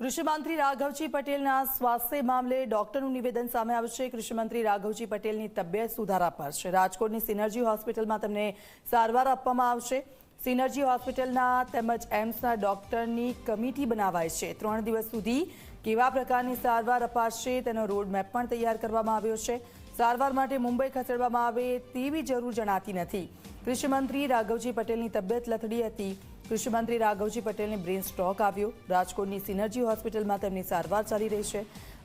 કૃષિમંત્રી રાઘવજી પટેલના સ્વાસ્થ્ય મામલે ડોક્ટરનું નિવેદન સામે આવ્યું છે. કૃષિમંત્રી રાઘવજી પટેલની તબિયત સુધારા પર છે. રાજકોટની સિનર્જી હોસ્પિટલમાં તેમને સારવાર આપવામાં આવશે. સિનર્જી હોસ્પિટલના તેમજ એમ્સના ડોક્ટરની કમિટી બનાવાય છે. ત્રણ દિવસ સુધી કેવા પ્રકારની સારવાર અપાશે તેનો રોડમેપ પણ તૈયાર કરવામાં આવ્યો છે. સારવાર માટે મુંબઈ ખસેડવામાં આવે તેવી જરૂર જણાતી નથી. કૃષિમંત્રી રાઘવજી પટેલની તબિયત લથડી હતી. કૃષિમંત્રી રાઘવજી પટેલને બ્રેન સ્ટ્રોક આવ્યો. રાજકોટની સિનર્જી હોસ્પિટલમાં તેમની સારવાર ચાલી રહી છે.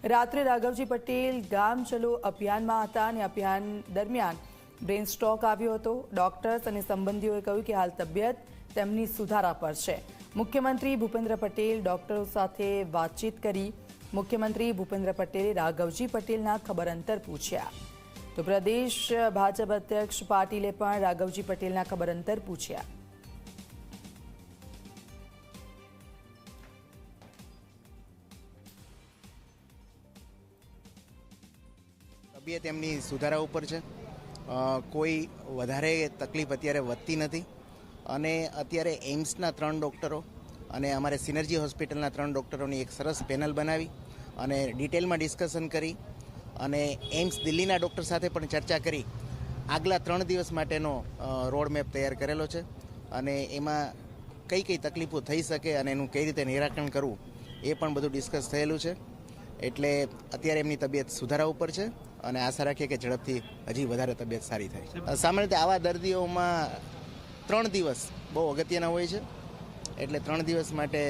રાત્રે રાઘવજી પટેલ ગામ ચલો અભિયાનમાં હતા અને અભિયાન દરમિયાન બ્રેન સ્ટ્રોક આવ્યો હતો. ડોક્ટર્સ અને સંબંધીઓએ કહ્યું કે હાલ તબિયત તેમની સુધારા પર છે. મુખ્યમંત્રી ભૂપેન્દ્ર પટેલ ડોક્ટરો સાથે વાતચીત કરી. મુખ્યમંત્રી ભૂપેન્દ્ર પટેલે રાઘવજી પટેલના ખબર અંતર પૂછ્યા. તો પ્રદેશ ભાજપ અધ્યક્ષ પાટીલે પણ રાઘવજી પટેલના ખબર અંતર પૂછ્યા. તબિયત એમની સુધારા ઉપર છે. કોઈ વધારે તકલીફ અત્યારે વધતી નથી. અને અત્યારે એમ્સના ત્રણ ડૉક્ટરો અને અમારે સિનર્જી હોસ્પિટલના ત્રણ ડૉક્ટરોની એક સરસ પેનલ બનાવી અને ડિટેલમાં ડિસ્કશન કરી અને એમ્સ દિલ્હીના ડૉક્ટર સાથે પણ ચર્ચા કરી. આગલા ત્રણ દિવસ માટેનો રોડ મેપ તૈયાર કરેલો છે અને એમાં કઈ કઈ તકલીફો થઈ શકે અને એનું કઈ રીતે નિરાકરણ કરવું એ પણ બધું ડિસ્કસ થયેલું છે. એટલે અત્યારે એમની તબિયત સુધારા ઉપર છે. અને આશા રાખીએ કે ઝડપથી હજી વધારે તબિયત સારી થાય. સામાન્ય રીતે આવા દર્દીઓમાં ત્રણ દિવસ બહુ અગત્યના હોય છે. એટલે ત્રણ દિવસ માટે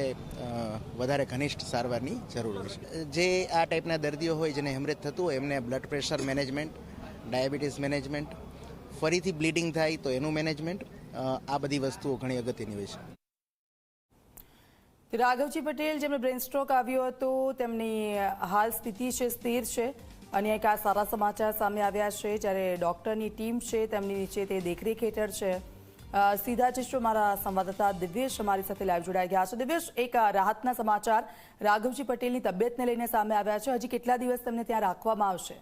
વધારે ઘનિષ્ઠ સારવારની જરૂર હોય છે. જે આ ટાઈપના દર્દીઓ હોય જેને હેમરેજ થતું હોય એમને blood pressure management diabetes management ફરીથી બ્લીડિંગ થાય તો એનું મેનેજમેન્ટ આ બધી વસ્તુઓ ઘણી અગત્યની હોય છે. રાઘવજી પટેલ જેમને બ્રેન સ્ટ્રોક આવ્યો હતો તેમની હાલ સ્થિતિ છે સ્થિર છે. અને એક આ સારા સમાચાર સામે આવ્યા છે, જ્યારે ડૉક્ટરની ટીમ છે, તેમની નીચે તે દેખરેખ હેઠળ છે. સીધા જ મારા સંવાદદાતા દિવ્યેશ અમારી સાથે લાઈવ જોડાઈ ગયા છે. દિવ્યેશ, એક રાહતના સમાચાર. રાઘવજી પટેલની તબિયતને લઈને સામે આવ્યા છે. હજી કેટલા દિવસ તેમને ત્યાં રાખવામાં આવશે?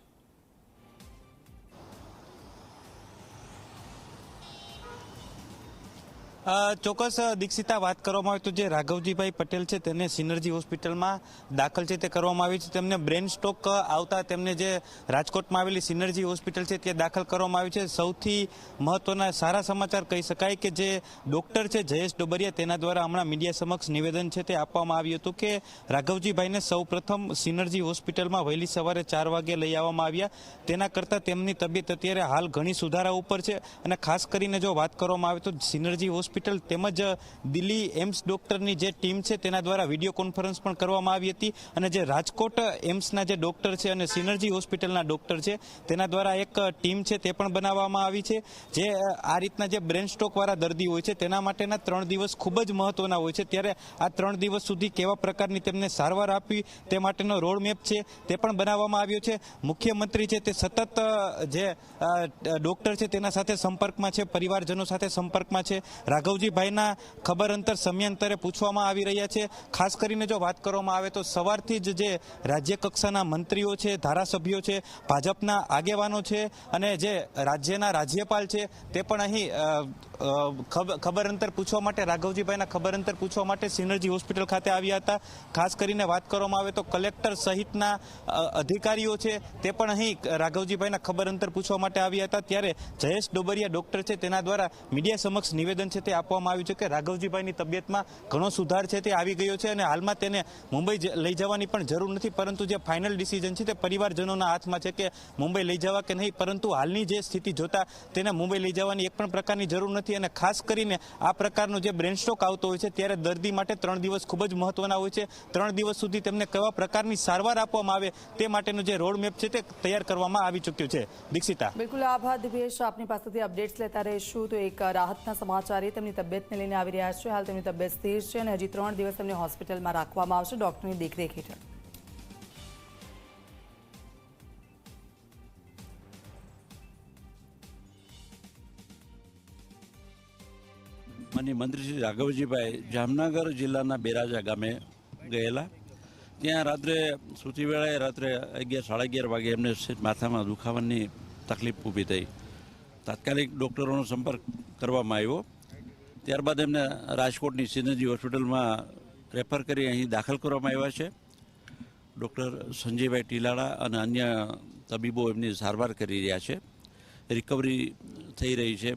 ચોક્કસ દીક્ષિતા, વાત કરવામાં આવે તો જે રાઘવજીભાઈ પટેલ છે તેને સિનર્જી હોસ્પિટલમાં દાખલ છે તે કરવામાં આવી છે. તેમને બ્રેન સ્ટ્રોક આવતા તેમને જે રાજકોટમાં આવેલી સિનર્જી હોસ્પિટલ છે તે દાખલ કરવામાં આવી છે. સૌથી મહત્વના સારા સમાચાર કહી શકાય કે જે ડોક્ટર છે જયેશ ડોબરિયા તેના દ્વારા હમણાં મીડિયા સમક્ષ નિવેદન છે તે આપવામાં આવ્યું હતું કે રાઘવજીભાઈને સૌપ્રથમ સિનર્જી હોસ્પિટલમાં વહેલી સવારે ચાર વાગે લઈ આવવામાં આવ્યા. તેના કરતાં તેમની તબિયત અત્યારે હાલ ઘણી સુધારા ઉપર છે અને ખાસ કરીને જો વાત કરવામાં આવે તો સિનર્જી હોસ્પિટલ તેમજ દિલ્હી એમ્સ ડોક્ટરની જે ટીમ છે તેના દ્વારા વીડિયો કોન્ફરન્સ પણ કરવામાં આવી હતી અને જે રાજકોટ એમ્સના જે ડોક્ટર છે અને સિનર્જી હોસ્પિટલના ડોક્ટર છે તેના દ્વારા એક ટીમ છે તે પણ બનાવવામાં આવી છે. જે આ રીતના જે બ્રેન સ્ટ્રોકવાળા દર્દી હોય છે તેના માટેના ત્રણ દિવસ ખૂબ જ મહત્વના હોય છે. ત્યારે આ ત્રણ દિવસ સુધી કેવા પ્રકારની તેમને સારવાર આપવી તે માટેનો રોડ મેપ છે તે પણ બનાવવામાં આવ્યો છે. મુખ્યમંત્રી છે તે સતત જે ડોક્ટર છે તેના સાથે સંપર્કમાં છે, પરિવારજનો સાથે સંપર્કમાં છે. રાઘવજીભાઈના ખબર અંતર સમયાંતરે પૂછવામાં આવી રહ્યા છે. ખાસ કરીને જો વાત કરવામાં આવે તો સવારથી જ જે રાજ્ય કક્ષાના મંત્રીઓ છે, ધારાસભ્યો છે, ભાજપના આગેવાનો છે અને જે રાજ્યના રાજ્યપાલ છે, તે પણ અહીં ખબર અંતર પૂછવા માટે, રાઘવજીભાઈના ખબર અંતર પૂછવા માટે સિનર્જી હોસ્પિટલ ખાતે આવ્યા હતા. ખાસ કરીને વાત કરવામાં આવે તો કલેક્ટર સહિતના અધિકારીઓ છે તે પણ અહીં રાઘવજીભાઈના ખબર અંતર પૂછવા માટે આવ્યા હતા. ત્યારે જયેશ ડોબરિયા ડોક્ટર છે તેના દ્વારા મીડિયા સમક્ષ નિવેદન છે તે આપવામાં આવ્યું છે કે રાઘવજીભાઈની તબિયતમાં ઘણો સુધાર છે તે આવી ગયો છે અને હાલમાં તેને મુંબઈ લઈ જવાની પણ જરૂર નથી. પરંતુ જે ફાઇનલ ડિસિઝન છે તે પરિવારજનોના હાથમાં છે કે મુંબઈ લઈ જવા કે નહીં, પરંતુ હાલની જે સ્થિતિ જોતા તેને મુંબઈ લઈ જવાની એક પણ પ્રકારની જરૂર નથી. અને ખાસ કરીને આ પ્રકારનો જે બ્રેન સ્ટ્રોક આવતો હોય છે, ત્યારે દર્દી માટે ત્રણ દિવસ ખૂબ જ મહત્વના હોય છે. ત્રણ દિવસ સુધી તેમને કેવા પ્રકારની સારવાર આપવામાં આવે તે માટેનો જે રોડ મેપ છે તે તૈયાર કરવામાં આવી ચૂક્યો છે. દીક્ષિતા. બિલકુલ આભાર દિવેશ આપની પાસેથી અપડેટ્સ લેતા રહીશું તો એક રાહતના સમાચાર એ તેમની તબિયતને લઈને આવી રહ્યા છે. હાલ તેમની તબિયત સ્થિર છે અને હજી ત્રણ દિવસ તેમને હોસ્પિટલમાં રાખવામાં આવશે. ડોક્ટરની દેખરેખ હેઠળ. માનીય મંત્રી શ્રી રાઘવજીભાઈ જામનગર જિલ્લાના બેરાજા ગામે ગયેલા. ત્યાં રાત્રે, સૂતી વેળાએ રાત્રે અગિયાર, સાડા અગિયાર વાગે એમને માથામાં દુખાવાની તકલીફ ઊભી થઈ. તાત્કાલિક ડૉક્ટરોનો સંપર્ક કરવામાં આવ્યો. ત્યારબાદ એમને રાજકોટની સિનર્જી હોસ્પિટલમાં રેફર કરી અહીં દાખલ કરવામાં આવ્યા છે. ડૉક્ટર સંજયભાઈ ટીલાળા અને અન્ય તબીબો એમની સારવાર કરી રહ્યા છે. રિકવરી થઈ રહી છે.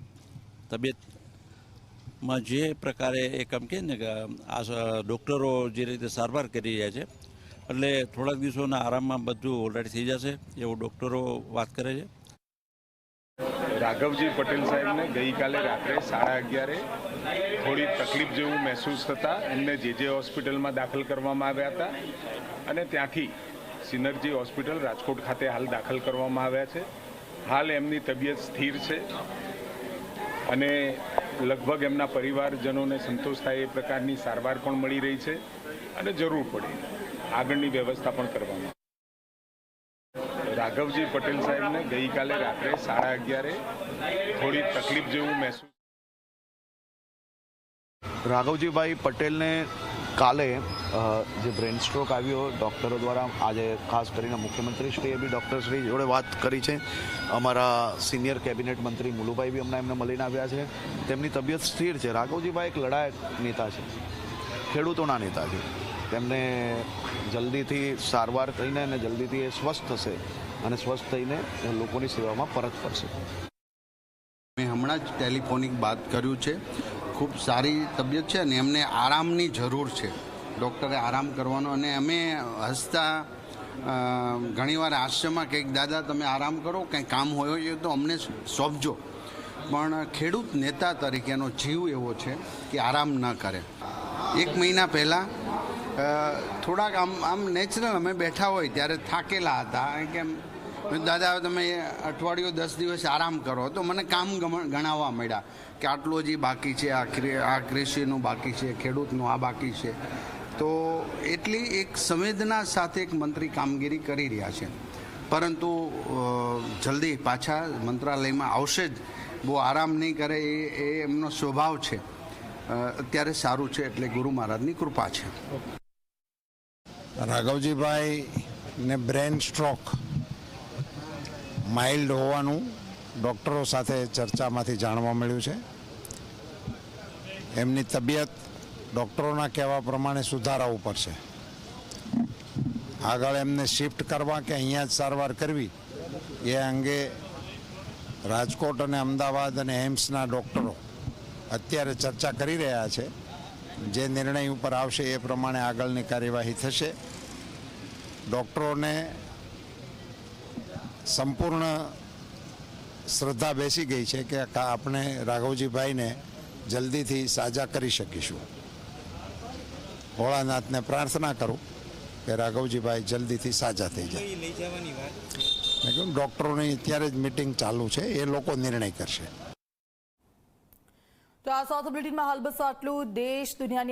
તબિયતમાં જે પ્રકારે એક આમ કહે ને કે આ ડૉક્ટરો જે રીતે સારવાર કરી રહ્યા છે, એટલે થોડાક દિવસોના આરામમાં બધું ઓલરેડી થઈ જશે, એવું ડૉક્ટરો વાત કરે છે. રાઘવજી પટેલ સાહેબને ગઈકાલે રાત્રે સાડા અગિયારે થોડી તકલીફ જેવું મહેસૂસ થતાં એમને જે જે હોસ્પિટલમાં દાખલ કરવામાં આવ્યા હતા અને ત્યાંથી સિનર્જી હોસ્પિટલ રાજકોટ ખાતે હાલ દાખલ કરવામાં આવ્યા છે. હાલ એમની તબિયત સ્થિર છે. અને લગભગ એમના પરિવારજનોને સંતોષ થાય એ પ્રકારની સારવાર પણ મળી રહી છે અને જરૂર પડે. આગળની વ્યવસ્થા પણ કરવામાં રાઘવજી પટેલ સાહેબને ગઈકાલે રાત્રે સાડા અગિયારે થોડી તકલીફ જેવું મહેસૂસ રાઘવજીભાઈ પટેલને કાલે જે બ્રેન સ્ટ્રોક આવ્યો, ડૉક્ટરો દ્વારા આજે ખાસ કરીને મુખ્યમંત્રીશ્રીએ બી ડૉક્ટરશ્રી જોડે વાત કરી છે. અમારા સિનિયર કેબિનેટ મંત્રી મુલુભાઈ બી હમણાં એમને મળીને આવ્યા છે. તેમની તબિયત સ્થિર છે. રાઘવજીભાઈ એક લડાયક નેતા છે. ખેડૂતોના નેતા છે. તેમને જલ્દીથી સારવાર થઈને અને જલ્દીથી એ સ્વસ્થ થશે અને સ્વસ્થ થઈને લોકોની સેવામાં પરત ફરશે. મેં હમણાં જ ટેલિફોનિક વાત કર્યું છે. ખૂબ સારી તબિયત છે અને એમને આરામની જરૂર છે. ડૉક્ટરે આરામ કરવાનો અને અમે હસતા ઘણીવાર હાસ્યમાં કંઈક દાદા, તમે આરામ કરો, કંઈ કામ હોય તો અમને સોંપજો. પણ ખેડૂત નેતા તરીકેનો જીવ એવો છે કે આરામ ન કરે. એક મહિના પહેલાં થોડાક આમ આમ નેચરલ અમે બેઠા હોય ત્યારે થાકેલા હતા. કે દાદા તમે અઠવાડિયું દસ દિવસ આરામ કરો. તો મને કામ ગણાવવા મળ્યા કે આટલું જે બાકી છે, આ આ કૃષિનું બાકી છે, ખેડૂતનું આ બાકી છે. તો એટલી એક સંવેદના સાથે એક મંત્રી કામગીરી કરી રહ્યા છે. પરંતુ જલ્દી પાછા મંત્રાલયમાં આવશે જ. બહુ આરામ નહીં કરે એ એ એમનો સ્વભાવ છે. અત્યારે સારું છે એટલે ગુરુ મહારાજની કૃપા છે. રાઘવજીભાઈ ને બ્રેન સ્ટ્રોક માઇલ્ડ હોવાનું ડૉક્ટરો સાથે ચર્ચામાંથી જાણવા મળ્યું છે. એમની તબિયત ડૉક્ટરોના કહેવા પ્રમાણે સુધારા ઉપર છે આગળ એમને શિફ્ટ કરવા કે અહીંયા જ સારવાર કરવી, એ અંગે રાજકોટ અને અમદાવાદ અને એમ્સના ડૉક્ટરો અત્યારે ચર્ચા કરી રહ્યા છે. જે નિર્ણય ઉપર આવશે એ પ્રમાણે આગળની કાર્યવાહી થશે. ડૉક્ટરોને સંપૂર્ણ શ્રદ્ધા બેસી ગઈ છે કે આપણે રાઘવજીભાઈને જલ્દીથી સાજા કરી શકીશું. ભોળાનાથને પ્રાર્થના કરું કે રાઘવજીભાઈ જલ્દીથી સાજા થઈ જાય. મેં કહ્યું ડૉક્ટરોની અત્યારે જ મિટિંગ ચાલુ છે એ લોકો નિર્ણય કરશે. તો આ સાથે બુલેટિનમાં હાલ બસ આટલું. દેશ દુનિયાની